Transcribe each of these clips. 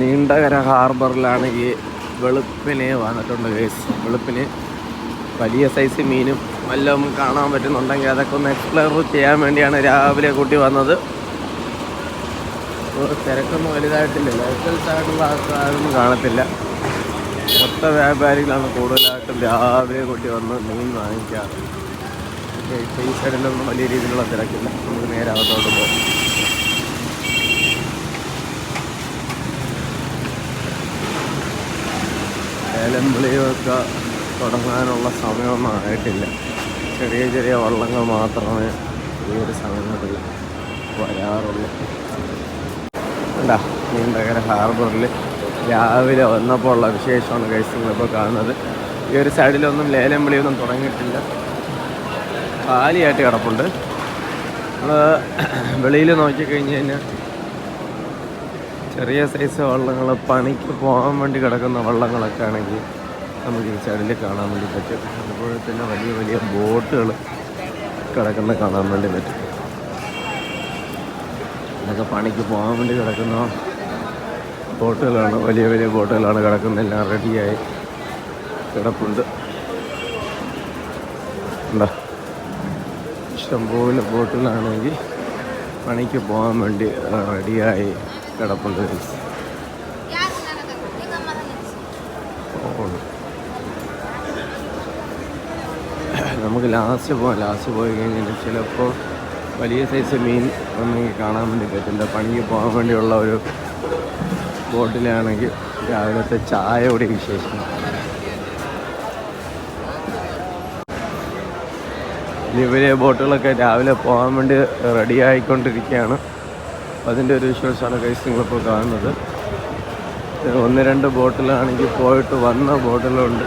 നീണ്ടകര ഹാർബറിലാണ് ഈ വെളുപ്പിന് വന്നിട്ടുണ്ട് കേസ് വെളുപ്പിന് വലിയ സൈസ് മീനും എല്ലാം കാണാൻ പറ്റുന്നുണ്ടെങ്കിൽ അതൊക്കെ ഒന്ന് എക്സ്പ്ലോർ ചെയ്യാൻ വേണ്ടിയാണ് രാവിലെ കൂട്ടി വന്നത്. തിരക്കൊന്നും വലുതായിട്ടില്ല. ലോക്കൽസായിട്ടുള്ള ആൾക്കാരൊന്നും കാണത്തില്ല. മൊത്ത വ്യാപാരികളാണ് കൂടുതലായിട്ടും രാവിലെ കൂട്ടി വന്ന് മീൻ വാങ്ങിക്കാറ്. ഈ സൈഡിലൊന്നും വലിയ രീതിയിലുള്ള തിരക്കില്ല. നമുക്ക് നേരെ അകത്തോട്ട് പോകും. വിളിയൊക്കെ തുടങ്ങാനുള്ള സമയമൊന്നും ആയിട്ടില്ല ചെറിയ ചെറിയ വള്ളങ്ങൾ മാത്രമേ ഈ ഒരു സമയങ്ങളിൽ വരാറുള്ളൂ. കണ്ടാ? നീണ്ടകര ഹാർബറിൽ രാവിലെ വന്നപ്പോൾ ഉള്ള വിശേഷമാണ് കഴിച്ച് കാണുന്നത്. ഈ ഒരു സൈഡിലൊന്നും ലേലം വിളിയൊന്നും തുടങ്ങിയിട്ടില്ല. കാലിയായിട്ട് കിടപ്പുണ്ട്. നമ്മൾ വെളിയിൽ നോക്കിക്കഴിഞ്ഞ് കഴിഞ്ഞാൽ ചെറിയ സൈസ് വള്ളങ്ങൾ പണിക്ക് പോകാൻ വേണ്ടി കിടക്കുന്ന വള്ളങ്ങളൊക്കെ ആണെങ്കിൽ നമുക്ക് ഈ സൈഡിൽ കാണാൻ വേണ്ടി പറ്റും. അതുപോലെ തന്നെ വലിയ വലിയ ബോട്ടുകൾ കിടക്കുന്ന കാണാൻ വേണ്ടി പറ്റും. ഇതൊക്കെ പണിക്ക് പോകാൻ വേണ്ടി കിടക്കുന്ന ബോട്ടുകളാണ്. വലിയ വലിയ ബോട്ടുകളാണ് കിടക്കുന്നത്. എല്ലാം റെഡിയായി. കിടപ്പുണ്ട്. എന്താ ഇഷ്ടംപോലെ ബോട്ടുകളാണെങ്കിൽ പണിക്ക് പോകാൻ വേണ്ടി റെഡിയായി കിടപ്പുണ്ട്. നമുക്ക് ലാസ്റ്റ് പോകാം ലാസ്റ്റ് പോയി കഴിഞ്ഞാൽ ചിലപ്പോൾ വലിയ സൈസ് മീൻ ഒന്നെങ്കിൽ കാണാൻ വേണ്ടി പറ്റില്ല. പണിക്ക് പോകാൻ വേണ്ടിയുള്ള ഒരു ബോട്ടിലാണെങ്കിൽ രാവിലത്തെ ചായ കൂടി വിശേഷം വലിയ വലിയ ബോട്ടുകളൊക്കെ രാവിലെ പോകാൻ വേണ്ടി റെഡി ആയിക്കൊണ്ടിരിക്കുകയാണ്. അതിന്റെ ഒരു വിശ്വാസമാണ് കൈസ് നിങ്ങളിപ്പോൾ കാണുന്നത്. ഒന്ന് രണ്ട് ബോട്ടിലാണെങ്കിൽ പോയിട്ട് വന്ന ബോട്ടിലുണ്ട്.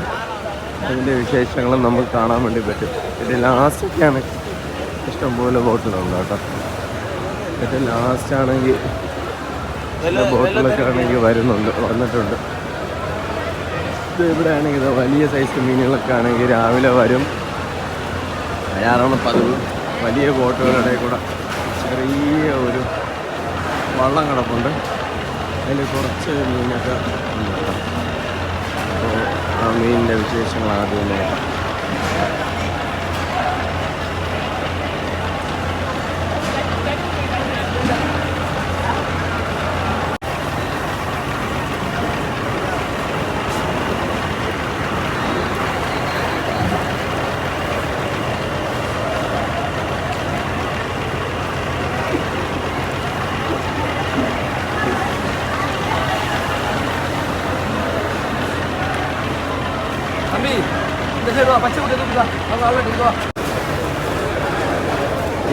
അതിന്റെ വിശേഷങ്ങളും നമുക്ക് കാണാൻ വേണ്ടി പറ്റും. ഇതിൽ ലാസ്റ്റൊക്കെയാണ് ഇഷ്ടംപോലെ ബോട്ടിലുണ്ട് കേട്ടോ. ഏറ്റവും ലാസ്റ്റ് ആണെങ്കിൽ ബോട്ടിലൊക്കെ ആണെങ്കിൽ വരുന്നുണ്ട് വന്നിട്ടുണ്ട്. ഇത് ഇവിടെ ആണെങ്കിൽ വലിയ സൈസ് മീനുകളൊക്കെ ആണെങ്കിൽ രാവിലെ വരും. വരാറാണ് പതിവ്. വലിയ ബോട്ടുകളുടെ കൂടെ ചെറിയ ഒരു വള്ളം കിടപ്പുണ്ട്. അതിൽ കുറച്ച് മീനൊക്കെ ഉണ്ട് ആ മീനിന്റെ വിശേഷങ്ങൾ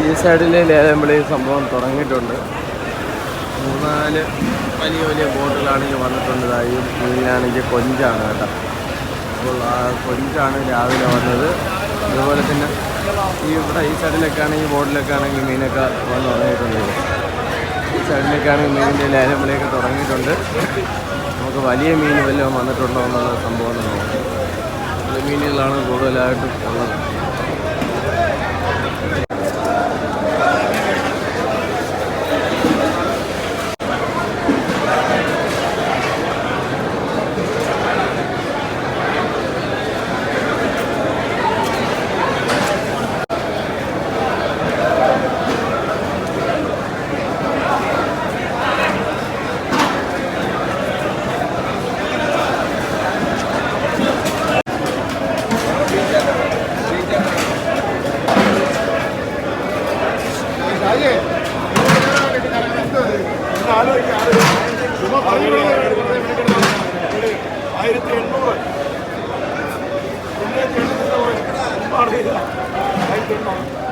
ഈ സൈഡിൽ ലേലമ്പിളി സംഭവം തുടങ്ങിയിട്ടുണ്ട്. മൂന്നാൽ വലിയ വലിയ ബോട്ടുകളാണെങ്കിൽ വന്നിട്ടുണ്ട്. ദാ ഈ മീനാണെങ്കിൽ കൊഞ്ചാണ് കേട്ടോ. അപ്പോൾ ആ കൊഞ്ചാണ് രാവിലെ വന്നത്. അതുപോലെ തന്നെ ഈ ഇവിടെ ഈ സൈഡിലൊക്കെ ആണെങ്കിൽ ബോട്ടിലൊക്കെ ആണെങ്കിൽ മീനൊക്കെ വന്ന് തുടങ്ങിയിട്ടുണ്ട് ഈ സൈഡിലൊക്കെ ആണെങ്കിൽ മീനിന്റെ ലേലമ്പിളിയൊക്കെ തുടങ്ങിയിട്ടുണ്ട്. നമുക്ക് വലിയ മീൻ വല്ലതും വന്നിട്ടുണ്ടോ എന്നുള്ള സംഭവം ഒന്ന് നോക്കാം വലിയ മീനുകളാണ് കൂടുതലായിട്ടും ഉള്ളത്. ആയിരത്തി എണ്ണൂറ്. ആയിരത്തി എണ്ണൂറ്.